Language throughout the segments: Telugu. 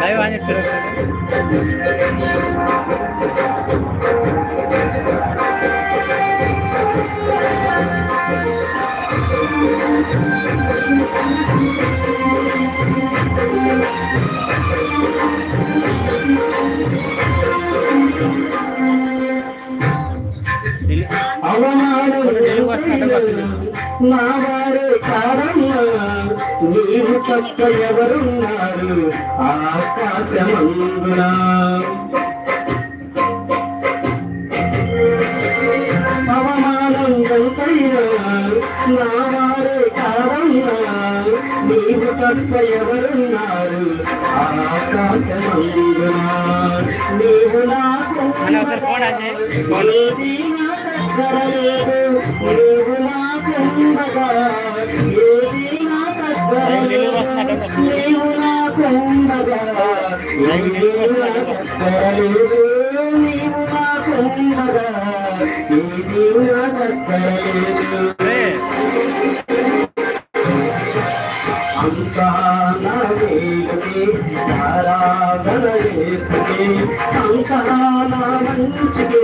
లైవ్ ఆన్ చేస్తారు ఒకసారి ఢిల్లీ అవమానం నీవు తప్ప ఎవరున్నారు? ఆకాశమందునా. అవమానం ఎంతైనా నా వారే కారమ్మా నీవు తప్ప ఎవరున్నారు? ఆకాశమందునా. నీవు నాకు అన్న ఒకసారి ఏది నాకుండగా. ఏది నా నీవు నాకుండగా. ఏది నా నీవు నాకుండగా. ఏది నా అంతా నా వేగమే, అంతా నా మంచికే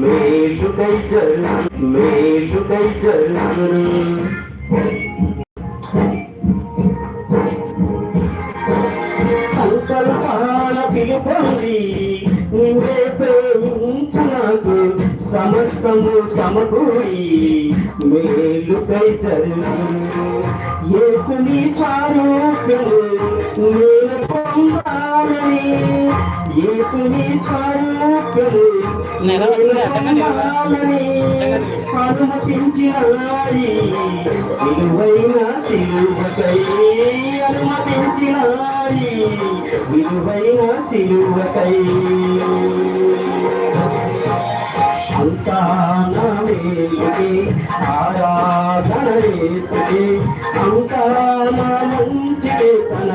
మేలుకై జరుగు మేలుకై జరుగును సంకల్పాల పిలుపొంది నిన్నే ప్రేమించు సమస్తము సమకూడి మేలుకై జరుగును యేసుని స్వరూపము నేను పొందాలని. యేసుని స్వరూపము అనుమతించినాయి విలువైన సిలువకై అనుమతించినాయి విలువైన సిలువకై. అంతా నా మేలుకే ఆరాధన చేసికే అంతా నా మంచికే తన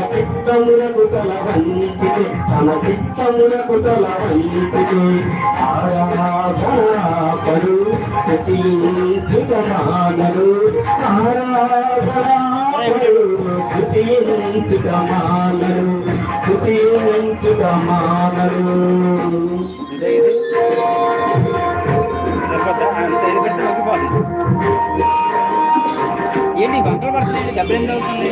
చిత్తమునకు తల వంచికే తన చిత్తమునకు తల వంచికే ఆరాధనాపడు స్థుతించుట మానడు ఆరాధనాపడు స్థుతించుట మానడు స్థుతించుట మానడు ఏంటి వంకలు పడుతున్నాయి దెబ్బలు అవుతుంది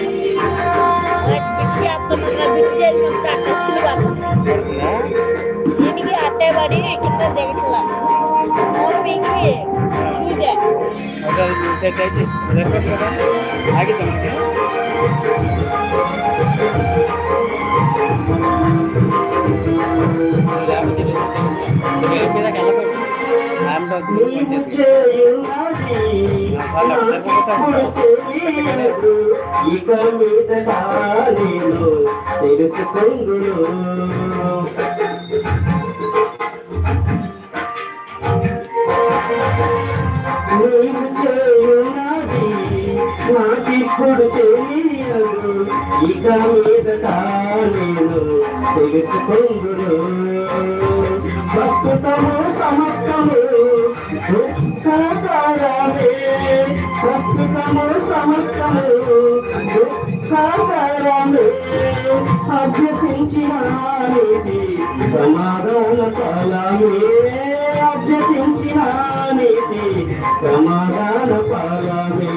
పడుతుందా దీనికి అట్టే పడి కింద దిగట్లా. చూసా. ఒకసారి సరిపోతుంది కదా. ఆగిద్దాం లేకపోతే మీద ల్యాప్టాప్ నీవు చేయున్నది నాకెప్పుడు తెలియదు. ఇక మీద నేను తెలుసుకుందును నీవు చేయున్నది సుఖము సమస్తము దుఃఖకరమే అభ్యసించిన నీతి సమాధాన కాలమే. అభ్యసించిన నీతి సమాధాన పాలమే.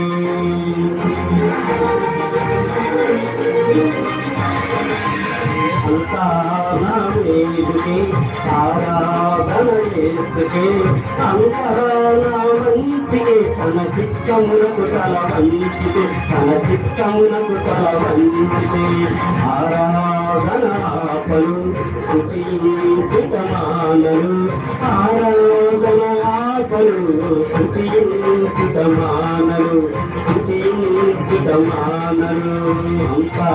ఆరాధన చేస్తుకే అంతరాల మంచికే తన చిత్తమునకు తల వంచితే తన చిత్తమునకు తల వంచితే ఆరాధన గణాపలు స్థుతించుతమానలు ఆరాధన ఆరో పలు స్థుతించుట మానలు అంతా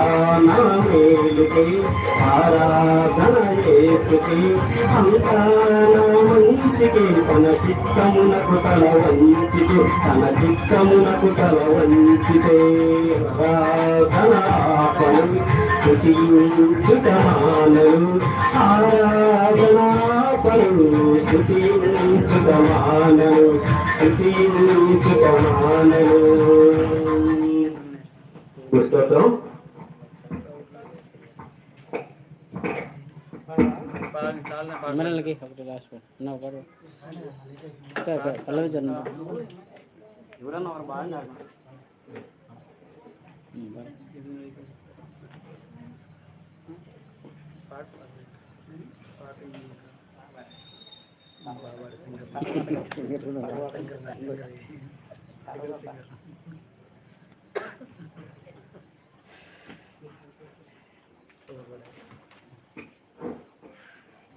నా మేలుకే ఆరాధన చేసుకి అంతా నా మంచికే తన చిత్తమునకు తల వంచితే తన చిత్తమునకు తల వంచితే ఆరాధన పలు స్థుతించుట మానలు ఆరాధన పలు స్థుతించుట మానలు స్థుతించుట మానలు స్తోత్రం ఎమ్మెల్యేలకి ఒకటి రాసి నా ఒకటి పల్లవి చరణ్ ఎవరన్నా బాగా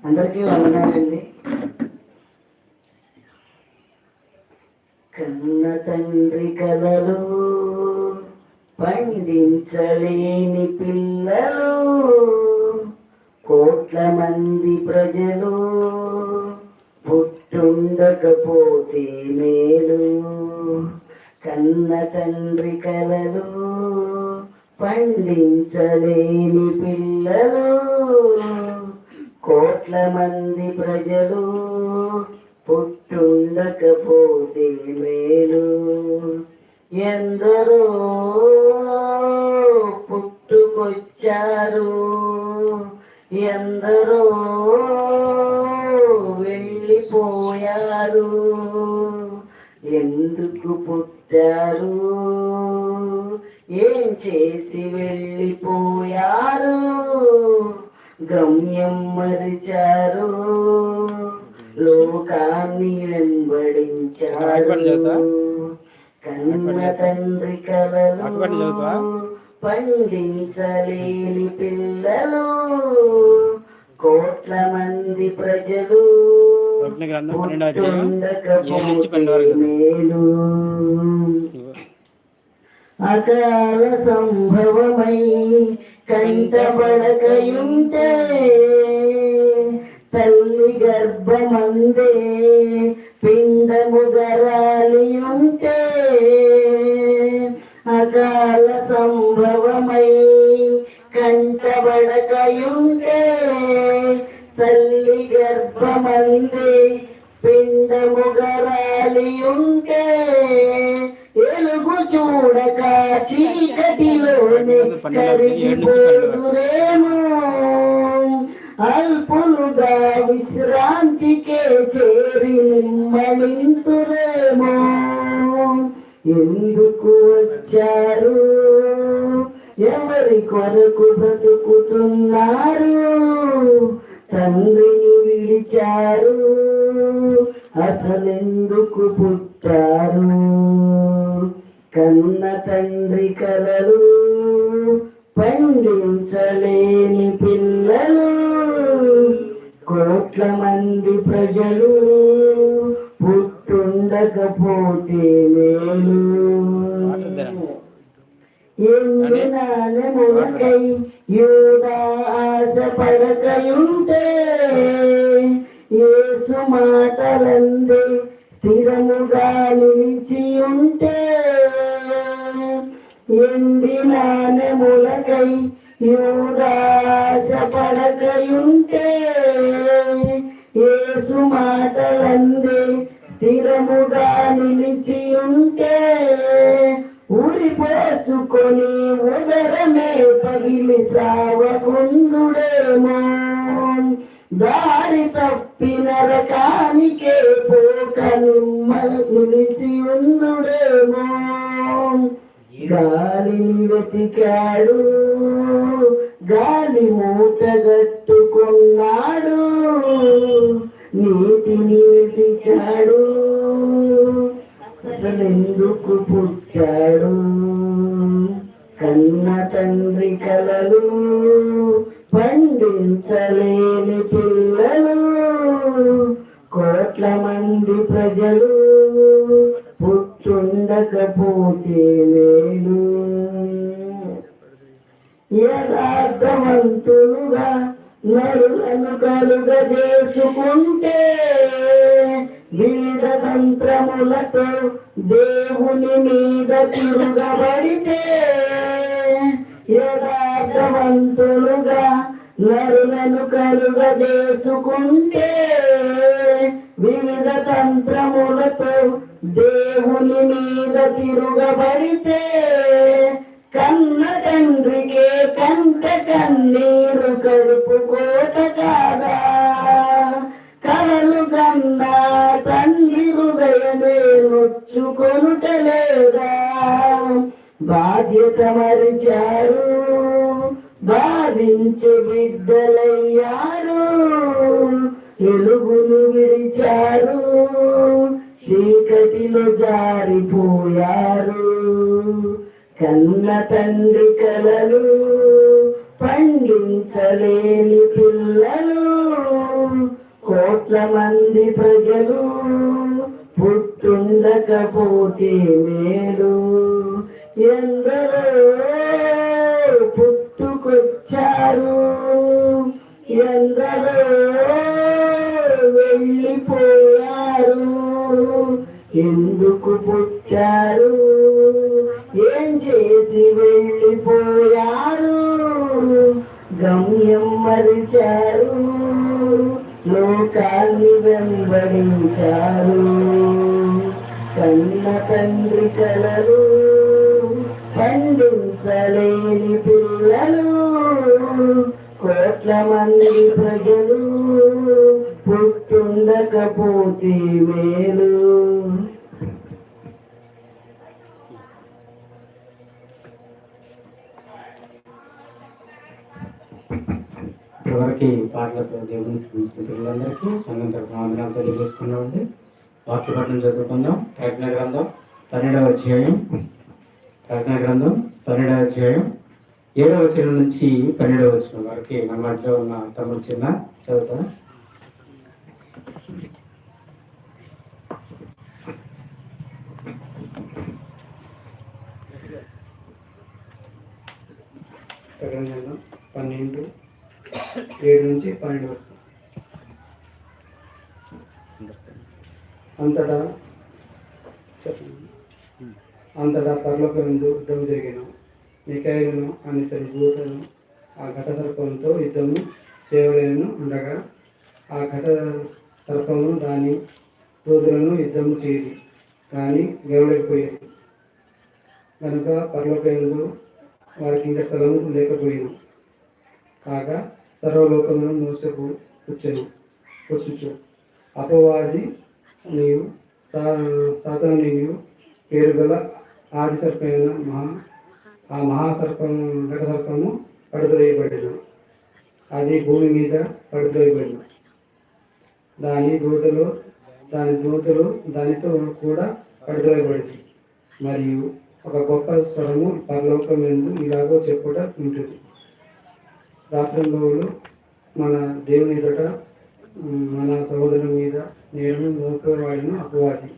అందరికీ వందనాలండి. కన్న తండ్రి కలలు పండించలేని పిల్లలు కోట్ల మంది ప్రజలు ఉండకపోతే మేలు. కన్న తండ్రి కలలు పండించలేని పిల్లలు. కోట్ల మంది ప్రజలు పుట్టుండకపోతే మేలు. ఎందరో పుట్టుకొచ్చారు. ఎందరో వెళ్ళిపోయారు ఎందుకు పుట్టారు? ఏం చేసి వెళ్ళిపోయారు? గమ్యం మరిచారు. లోకాన్ని వెంబడించారు. కన్న తండ్రి కలలు పండించలేని పిల్లలు. కోట్ల మంది ప్రజలు పుట్టిన గ్రంథం పన్నెండు అధ్యాయం ఏడు నుంచి పన్నెండు వరకు. అకాల సంభవమై కంటపడకయుంటే తల్లి గర్భమందే పిండము గరాలియుంటే అకాల సంభవమై కంటబడకయుంటే తల్లి గర్భమందే పిండము గరాలియుంటే ఎలుగు చూడక చీకటిలోనే కరిగిపోదురేమో అల్పులుగా విశ్రాంతికే చేరి నిమ్మలింతురేమో ఎందుకు వచ్చారు? ఎవరి కొరకు బ్రతుకుతున్నారు? తండ్రిని విడిచారు అసలెందుకు పుట్టారు? కన్న తండ్రి కలలు పండించలేని పిల్లలు కోట్ల మంది ప్రజలు పుట్టుండకపోతే మేలు. ఎందునానములకై యూదా ఆశపడకయుంటే ఏసు మాటలంది స్థిరముగా నిలిచి ఉంటే ఎండి నానములకై యూదా పడకయుంటే ఏసు మాటలంది స్థిరముగా నిలిచి ఉంటే ఊరిపోసుకొని ఉదరమే పగిలి సావకుందుడేమో. దారి తప్పి నరకానికే పోక నిలిచి ఉందుడేమో. గాలిని వెతికాడు గాలి మూటగట్టుకున్నాడు నీతిని వెతికాడు. అసలెందుకు పుట్టాడు? కన్న తండ్రి కలలు పండించలేని పిల్లలు కోట్ల మంది ప్రజలు పుట్టుండకపోతే లేడు యథార్థవంతులుగా నరులను కలుగ చేసుకుంటే వివిధ తంత్రములతో దేవుని మీద తిరుగబడితే యథార్థవంతులుగా నరులను కలుగజేసుకుంటే వివిధ తంత్రములతో దేవుని మీద తిరుగబడితే పండించలేని పిల్లలు కోట్ల మంది ప్రజలు పుట్టుండకపోతే మేలు. ఎందరో పుట్టుకొచ్చారు ఎందరో వెళ్ళిపోయారు ఎందుకు పుట్టారు ఏం చేసి వెళ్ళిపోయారు గమ్యం మరిచారు లోకాన్ని వెంబడించారు. కన్న తండ్రి కలలు పండించలేని పిల్లలు కోట్ల మంది ప్రజలు పుట్టుండకపోతే మేలు. ఎవరికి పాటలతో దేవుని స్థితించిన పిల్లలందరికీ సంఘం తరఫున వందనాలు తెలియజేసుకున్నామండి. వాక్యపట్నం చదువుకుందాం. ప్రజ్ఞ గ్రంథం పన్నెండవ అధ్యాయం. ప్రజ్ఞ గ్రంథం పన్నెండవ అధ్యాయం. ఏడవ వచనం నుంచి పన్నెండవ వచనం వరకు మన మధ్యలో ఉన్న తమ్ముడు చిన్న చదువుతా. పన్నెండు ఏడు నుంచి పన్నెండు వరకు. అంతటా చెప్పండి. అంతటా పర్లోక నుండి యుద్ధం జరిగిన మికాయలను అని తన దూతను ఆ ఘట సర్పంతో యుద్ధము చేయలేను ఉండగా ఆ ఘట సర్పము దాని దూతలను యుద్ధము చేయదు కానీ గెలవలేకపోయేది. కనుక పర్లోకంలో వారికి ఇంకా స్థలము లేకపోయాను. కాగా సర్వలోకమును మోసకు వచ్చను కూర్చుచ్చు అపవాది నీవు సాతను పేరు గల ఆది సర్పమైన మహా ఆ మహాసర్పం ఘట సర్పము పడుదవేయబడిన అది భూమి మీద పడుదవేయబడిన దాని దూతలు దాని దూతలు దానితో కూడా పడుదవేయబడింది మరియు ఒక గొప్ప స్వరము పరలోకం ఎందు ఇలాగో చెప్పుట ఉంటుంది. రాత్రింబోలు మన దేవుని ఎదుట మన సహోదరుని మీద నేను మోపవాడిను అపవాది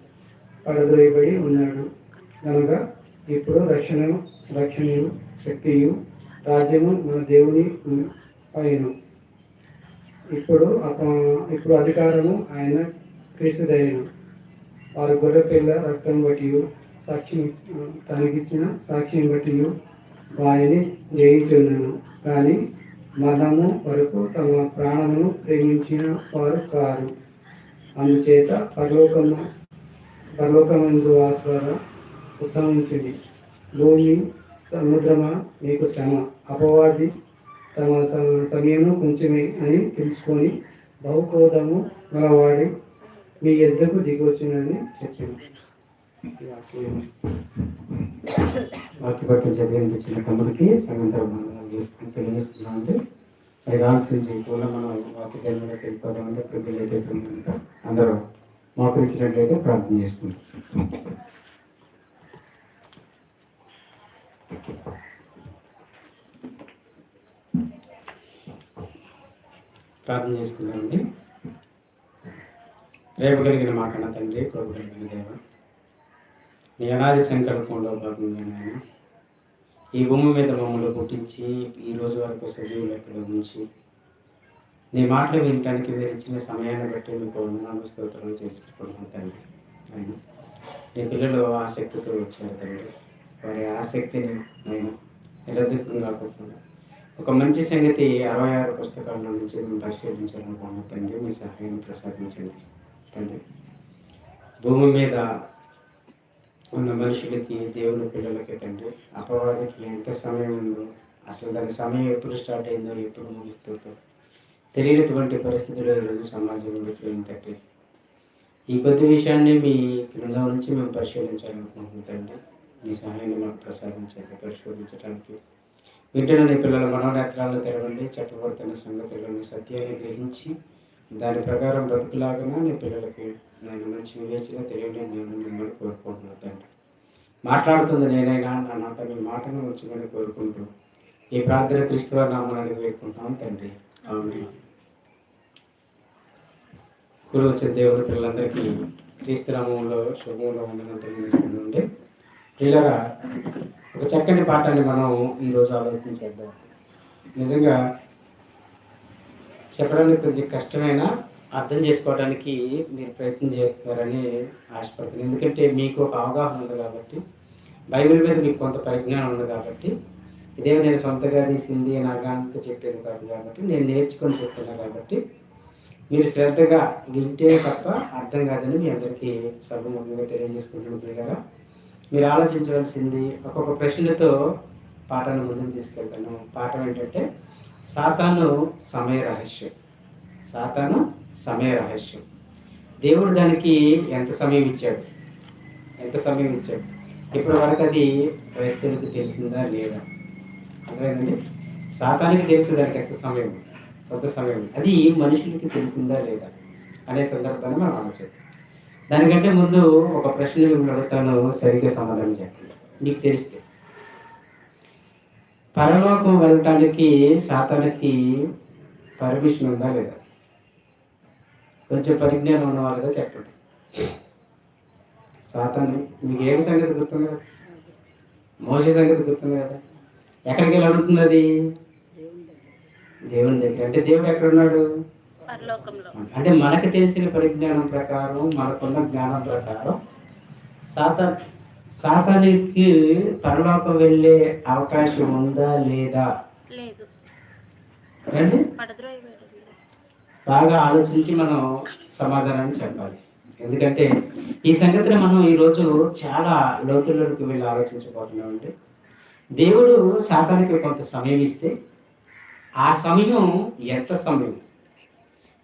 పడద్రోయబడి ఉన్నాడు. కనుక ఇప్పుడు రక్షణను రక్షణయు శక్తియు రాజ్యము మన దేవుని పైన. ఇప్పుడు అప- ఇప్పుడు అధికారము ఆయన క్రీస్తుదైన. వారి గొర్రె పిల్ల రక్తం బట్టి సాక్షి తనకిచ్చిన సాక్షిని బట్టి వారిని జయించున్నాను కానీ మదము వరకు తమ ప్రాణమును ప్రేమించిన వారు కారు. అందుచేత పరలోకము పరలోకమందు ఆశ్వర ఉత్సవించింది భూమి సముద్రమా మీకు శ్రమ. అపవాది తమ సమయము కొంచెమే అని తెలుసుకొని బహుకోదము గలవాడి మీ ఎద్దకు దిగొచ్చునని చెప్పింది వాక్య పట్ల చదివించిన తమ్ముడికి సంగం తెలియజేస్తున్నాం అండి తెలియజేస్తున్నామంటే అది కూడా మనం వాక్య ధర్మంలోకి తెలుసుకోవాలంటే అంటే ప్రిపేర్ అయిపోతుంది కనుక అందరూ మోకరించినట్లయితే ప్రార్థన చేసుకుంటాం. ప్రార్థన చేసుకుందామండి. రేపు కలిగిన మా కన్న తండ్రి కృప కలిగిన దేవ. నీ అనాది సంకల్పంలో భాగంగా నాయన ఈ భూమి మీద మమ్మల్ని పుట్టించి ఈ రోజు వరకు సజీవులు ఇక్కడ ఉంచి నీ మాటలు వినటానికి మీరు ఇచ్చిన సమయాన్ని బట్టి మీకు వందనాలు స్తోత్రాలు చేర్చుకుంటున్నాను తండ్రి. ఆయన నీ పిల్లలు ఆసక్తితో వచ్చారు తండ్రి. వారి ఆసక్తిని నేను నిరర్ధకం కాకుండా ఒక మంచి సంగతి అరవై ఆరు పుస్తకాల నుంచి మేము పరిశీలించాలనుకున్న తండ్రి. మీ సహాయం ప్రసాదించండి తండ్రి. భూమి మీద ఉన్న మనుషులకి దేవుని పిల్లలకి తండ్రి అపవాదికి ఎంత సమయం ఉందో అసలు దాని సమయం ఎప్పుడు స్టార్ట్ అయిందో ఎప్పుడు ముగిస్తుందో తెలియనటువంటి పరిస్థితుల్లో ఈరోజు సమాజం ఉండిపోయింది తండ్రి ఈ కొద్ది విషయాన్ని మీ బృందం నుంచి మేము పరిశీలించాలనుకుంటున్నాం తండ్రి. మీ సహాయాన్ని మాకు ప్రసాదించండి పరిశోధించడానికి. వింటున్న పిల్లల మనోనేత్రాలను తెరవండి చట్టబడుతున్న సంగతులను సత్యాన్ని గ్రహించి దాని ప్రకారం బ్రతుకులాగా నీ పిల్లలకి నేను మంచి వివేచన తెలియని నేను మిమ్మల్ని కోరుకుంటున్నాను తండ్రి. మాట్లాడుతుంది నేనైనా నా నాట మీ మాటను ఉంచమని కోరుకుంటూ ఈ ప్రార్థన క్రీస్తువ నామానికి వేడుకుంటాం తండ్రి. అవును గురు వచ్చే దేవుని పిల్లలందరికీ క్రీస్తునామంలో శుభంలో ఉండడం తెలియజేస్తుందండి పిల్లగా ఒక చక్కని పాఠాన్ని మనం ఈరోజు ఆలోచించేద్దాం నిజంగా చెప్పడానికి కొంచెం కష్టమైనా అర్థం చేసుకోవడానికి మీరు ప్రయత్నం చేస్తారని ఆశపడుతున్నాను. ఎందుకంటే మీకు ఒక అవగాహన ఉంది కాబట్టి బైబిల్ మీద మీకు కొంత పరిజ్ఞానం ఉంది కాబట్టి ఇదే నేను సొంతగా తీసింది నాకంత చెప్పేది కాదు కాబట్టి నేను నేర్చుకొని చెప్తున్నా కాబట్టి మీరు శ్రద్ధగా వింటే తప్ప అర్థం కాదని మీ అందరికీ సర్వముఖంగా తెలియజేసుకుంటున్నాను కదా మీరు ఆలోచించవలసింది ఒక్కొక్క ప్రశ్నతో పాఠాన్ని ముందుకు తీసుకెళ్తాను. పాఠం ఏంటంటే సాతాను సమయ రహస్యం. సాతాను సమయ రహస్యం. దేవుడు దానికి ఎంత సమయం ఇచ్చాడు? ఎంత సమయం ఇచ్చాడు? ఇప్పటి వరకు అది క్రైస్తవులకు తెలిసిందా లేదా? అర్థమైందండి? సాతానికి తెలుసు దానికి ఎంత సమయం కొంత సమయం. అది మనుషులకి తెలిసిందా లేదా అనే సందర్భాన్ని మనం ఆలోచిద్దాం. దానికంటే ముందు ఒక ప్రశ్న మిమ్మల్ని అడుగుతాను సరిగ్గా సమాధానం చెప్పండి. నీకు తెలిస్తే పరలోకం వెళ్ళటానికి సాతానికి పర్మిషన్ ఉందా లేదా? కొంచెం పరిజ్ఞానం ఉన్న వాళ్ళగా చెప్పండి. సాతాను మీకు ఏమి సంగతి గుర్తుంది? కదా మోసే సంగతి గుర్తుంది కదా. ఎక్కడికి వెళ్ళి అడుగుతుంది అది? దేవుని దగ్గర. అంటే దేవుడు ఎక్కడ ఉన్నాడు? అంటే మనకు తెలిసిన పరిజ్ఞానం ప్రకారం మనకున్న జ్ఞానం ప్రకారం సాతా సాతానికి పరలోకం వెళ్ళే అవకాశం ఉందా లేదా? బాగా ఆలోచించి మనం సమాధానాన్ని చెప్పాలి. ఎందుకంటే ఈ సంగతిని మనం ఈరోజు చాలా లోతుల్లోకి వెళ్ళి ఆలోచించబోతున్నామండి. దేవుడు సాతానికి కొంత సమయం ఇస్తే ఆ సమయం ఎంత సమయం?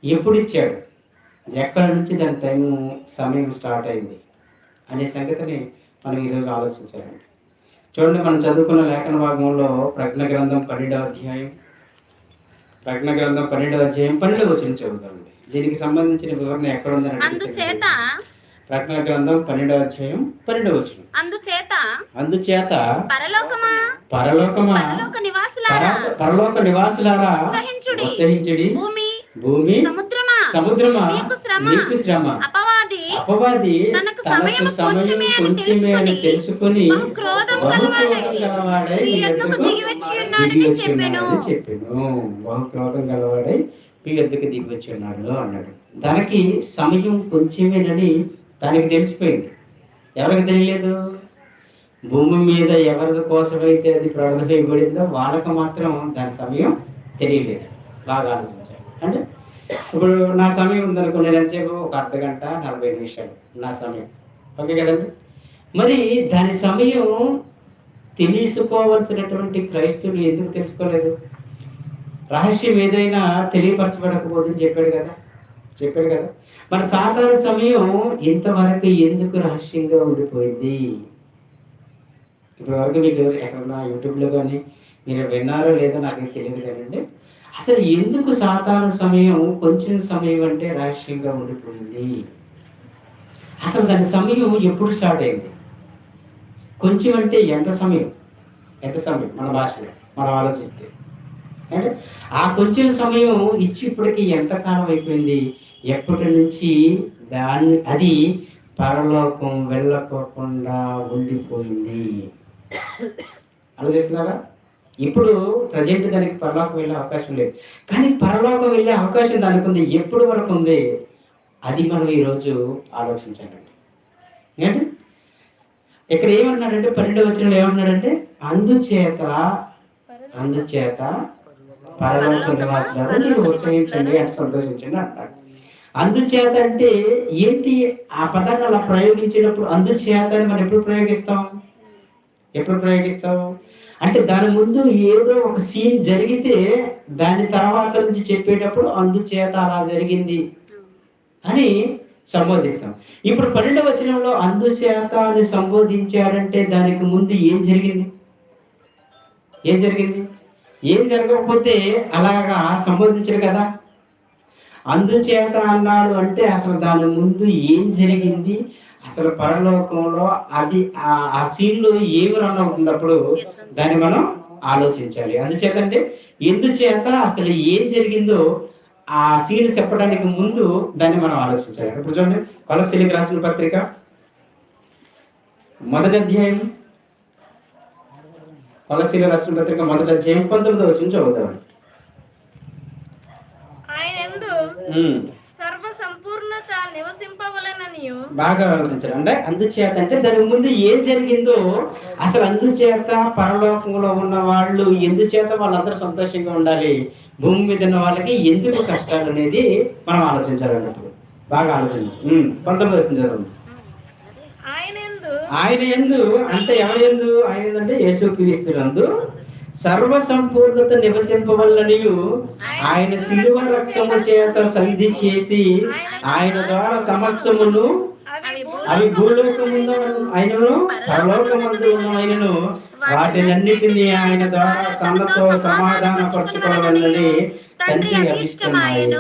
ఎప్పుడు ఇచ్చాడు? ఎక్కడి నుంచి దాని టైం సమయం స్టార్ట్ అయింది? అనే సంగతిని మనం ఈరోజు ఆలోచించాలండి చూడండి మనం చదువుకున్న లేఖన భాగంలో ప్రజ్ఞ గ్రంథం పన్నెండవ అధ్యాయం ప్రజ్ఞ గ్రంథం పన్నెండవ అధ్యాయం పన్నెండవ వచ్చిన చదువుతామండి దీనికి సంబంధించిన వివరణ ఎక్కడ ఉందని ప్రజ్ఞ గ్రంథం పన్నెండవ అధ్యాయం పన్నెండవ వచ్చిన అందుచేత అందుచేత పరలోకమా? పరలోకమా? పరలోక నివాసులారా? ఉత్సహించుడి. ఉత్సహించుడి. భూమి భూమి సముద్రమా? సముద్రమా. మీకు శ్రమ. అపవాది? అపవాది తనకు తనకు సమయం కొంచెమే అని తెలుసుకుని క్రోధం గలవాడై చెప్పెను. బహు క్రోధం గలవాడై మీ యొద్దకు దిగి వచ్చి ఉన్నాడు అన్నాడు. దానికి సమయం కొంచెమేనని దానికి తెలిసిపోయింది. ఎవరికి తెలియలేదు? భూమి మీద ఎవరి కోసమైతే అది ప్రార్థన ఇవ్వబడిందో వాళ్ళకి మాత్రం దాని సమయం తెలియలేదు. బాగా ఆలోచించాలి. అంటే ఇప్పుడు నా సమయం ఉందనుకో నేను ఎంతసేపు? ఒక అర్ధ గంట నలభై నిమిషాలు. నా సమయం. ఓకే కదండి? మరి దాని సమయం తెలుసుకోవలసినటువంటి క్రైస్తువులు ఎందుకు తెలుసుకోలేదు? రహస్యం ఏదైనా తెలియపరచబడకపోదని చెప్పాడు కదా. చెప్పాడు కదా. మరి సాధారణ సమయం ఇంతవరకు ఎందుకు రహస్యంగా ఉండిపోయింది? ఇప్పటివరకు మీకు ఎక్కడన్నా యూట్యూబ్లో కానీ మీరు విన్నారో లేదో నాకు తెలియదు కదండి. అసలు ఎందుకు సాధారణ సమయం కొంచెం సమయం అంటే రహస్యంగా ఉండిపోయింది? అసలు దాని సమయం ఎప్పుడు స్టార్ట్ అయింది? కొంచెం అంటే ఎంత సమయం? ఎంత సమయం? మన భాషలో మనం ఆలోచిస్తే. అంటే ఆ కొంచెం సమయం ఇచ్చి ఇప్పటికి ఎంత కాలం అయిపోయింది? ఎప్పటి నుంచి దాన్ని అది పరలోకం వెళ్ళకోకుండా ఉండిపోయింది. ఆలోచిస్తున్నారా? ఇప్పుడు ప్రజెంట్ దానికి పరలోకం వెళ్ళే అవకాశం లేదు. కానీ పరలోకం వెళ్ళే అవకాశం దానికి ఉంది. ఎప్పుడు వరకు ఉంది? అది మనం ఈరోజు ఆలోచించాలండి. ఏంటి? ఇక్కడ ఏమన్నాడంటే పన్నెండు వచ్చిన ఏమన్నాడంటే అందుచేత అందుచేత పరలోక నివాసులారా మీరు ఉత్సహించండి అని సంతోషించండి అంటాడు. అందుచేత అంటే ఏంటి? ఆ పదాన్ని అలా ప్రయోగించినప్పుడు అందుచేత అని మనం ఎప్పుడు ప్రయోగిస్తాం? ఎప్పుడు ప్రయోగిస్తాం? అంటే దాని ముందు ఏదో ఒక సీన్ జరిగితే దాని తర్వాత నుంచి చెప్పేటప్పుడు అందుచేత అలా జరిగింది అని సంబోధిస్తాం. ఇప్పుడు పన్నెండవ వచనంలో అందుచేత అని సంబోధించాడంటే దానికి ముందు ఏం జరిగింది? ఏం జరిగింది? ఏం జరగకపోతే అలాగా సంబోధించరు కదా? అందుచేత అన్నాడు అంటే అసలు దాని ముందు ఏం జరిగింది? అసలు పరలోకంలో అది ఆ- ఆ సీన్లో ఏమి రన్ అవుతున్నప్పుడు దాన్ని మనం ఆలోచించాలి. అందుచేత అంటే ఎందుచేత అసలు ఏం జరిగిందో ఆ సీన్ చెప్పడానికి ముందు దాన్ని మనం ఆలోచించాలి. ఇప్పుడు చూడండి కొలశీలికి రాసిన పత్రిక మొదటి అధ్యాయం. కొలశీల రాసిన పత్రిక మొదటి అధ్యాయం పంతొమ్మిదో వచ్చిన చదువుతాం ఆయన ఎందు ఉమ్. సర్వ సంపూర్ణత నివసింపవలననియు. బాగా ఆలోచించాలి. అంటే అందుచేత అంటే దానికి ముందు ఏం జరిగిందో అసలు అందుచేత పరలోకంలో ఉన్న వాళ్ళు ఎందుచేత వాళ్ళందరూ సంతోషంగా ఉండాలి? భూమి మీద ఉన్న వాళ్ళకి ఎందుకు కష్టాలు అనేది మనం ఆలోచించాలి అన్నప్పుడు బాగా ఆలోచించాలి పంతొమ్మిది చదవండి ఆయన ఎందు ఆయన ఎందు అంటే ఎవరి ఎందు? ఆయన ఎందు అంటే యేసుక్రీస్తునందు సర్వ సంపూర్ణత నివసింపవల్లనియు ఆయన శిలువ రక్తము చేత సంధి చేసి ఆయన ద్వారా సమస్తమును అవి భూలోకముందు ఆయనను పరలోకమందు ఉన్న ఆయనను వాటినన్నిటినీ ఆయన ద్వారా సన్నతో సమాధాన పరచుకోవాలని తండ్రి అభిష్టమాయను.